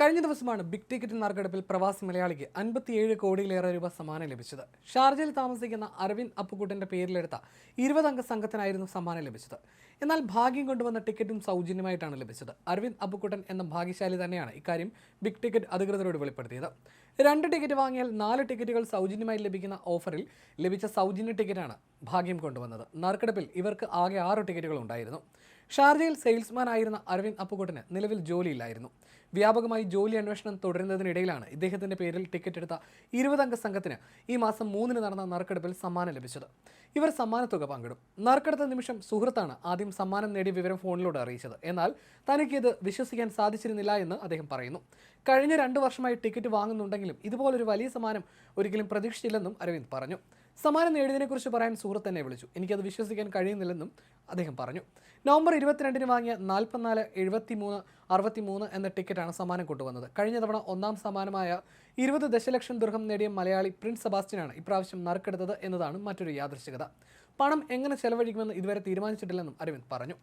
കഴിഞ്ഞ ദിവസമാണ് big ticket നറുക്കെടുപ്പിൽ പ്രവാസി മലയാളിക്ക് അൻപത്തിയേഴ് കോടിയിലേറെ രൂപ സമ്മാനം ലഭിച്ചത്. ഷാർജയിൽ താമസിക്കുന്ന അരവിന്ദ് അപ്പുക്കുട്ടന്റെ പേരിലെടുത്ത ഇരുപതംഗ സംഘത്തിനായിരുന്നു സമ്മാനം ലഭിച്ചത്. എന്നാൽ ഭാഗ്യം കൊണ്ടുവന്ന ടിക്കറ്റും സൗജന്യമായിട്ടാണ് ലഭിച്ചത്. അരവിന്ദ് അപ്പുക്കുട്ടൻ എന്ന ഭാഗ്യശാലി തന്നെയാണ് ഇക്കാര്യം ബിഗ് ടിക്കറ്റ് അധികൃതരോട് വെളിപ്പെടുത്തിയത്. രണ്ട് ടിക്കറ്റ് വാങ്ങിയാൽ നാല് ടിക്കറ്റുകൾ സൗജന്യമായി ലഭിക്കുന്ന ഓഫറിൽ ലഭിച്ച സൗജന്യ ടിക്കറ്റാണ് ഭാഗ്യം കൊണ്ടുവന്നത്. നറുക്കെടുപ്പിൽ ഇവർക്ക് ആകെ ആറ് ടിക്കറ്റുകൾ ഉണ്ടായിരുന്നു ഷാർജയിൽ സെയിൽസ്മാൻ ആയിരുന്ന അരവിന്ദ് അപ്പുകുട്ടന് നിലവിൽ ജോലിയില്ലായിരുന്നു. വ്യാപകമായി ജോലി അന്വേഷണം തുടരുന്നതിനിടയിലാണ് ഇദ്ദേഹത്തിന്റെ പേരിൽ ടിക്കറ്റ് എടുത്ത ഇരുപതംഗ സംഘത്തിന് ഈ മാസം മൂന്നിന് നടന്ന നറുക്കെടുപ്പിൽ സമ്മാനം ലഭിച്ചത്. ഇവർ സമ്മാനത്തുക പങ്കിടും. നറുക്കെടുത്ത നിമിഷം സുഹൃത്താണ് ആദ്യം സമ്മാനം നേടിയ വിവരം ഫോണിലൂടെ അറിയിച്ചത്. എന്നാൽ തനിക്ക് ഇത് വിശ്വസിക്കാൻ സാധിച്ചിരുന്നില്ല എന്ന് അദ്ദേഹം പറയുന്നു. കഴിഞ്ഞ രണ്ട് വർഷമായി ടിക്കറ്റ് വാങ്ങുന്നുണ്ടെങ്കിലും ഇതുപോലൊരു വലിയ സമ്മാനം ഒരിക്കലും പ്രതീക്ഷിച്ചില്ലെന്നും അരവിന്ദ് പറഞ്ഞു. സമ്മാനം നേടിയതിനെക്കുറിച്ച് പറയാൻ സുഹൃത്ത് തന്നെ വിളിച്ചു. എനിക്കത് വിശ്വസിക്കാൻ കഴിയുന്നില്ലെന്നും അദ്ദേഹം പറഞ്ഞു. നവംബർ ഇരുപത്തിരണ്ടിന് വാങ്ങിയ നാൽപ്പത്തിനാല് എഴുപത്തി മൂന്ന് അറുപത്തി മൂന്ന് എന്ന ടിക്കറ്റാണ് സമ്മാനം കൊണ്ടുവന്നത്. കഴിഞ്ഞ തവണ ഒന്നാം സമ്മാനമായ ഇരുപത് ദശലക്ഷം ദുർഹം നേടിയ മലയാളി പ്രിൻസ് സെബാസ്റ്റ്യനാണ് ഇപ്രാവശ്യം നറുക്കെടുത്തത് എന്നതാണ് മറ്റൊരു യാദൃശ്ചികത. പണം എങ്ങനെ ചെലവഴിക്കുമെന്ന് ഇതുവരെ തീരുമാനിച്ചിട്ടില്ലെന്നും അരവിന്ദ് പറഞ്ഞു.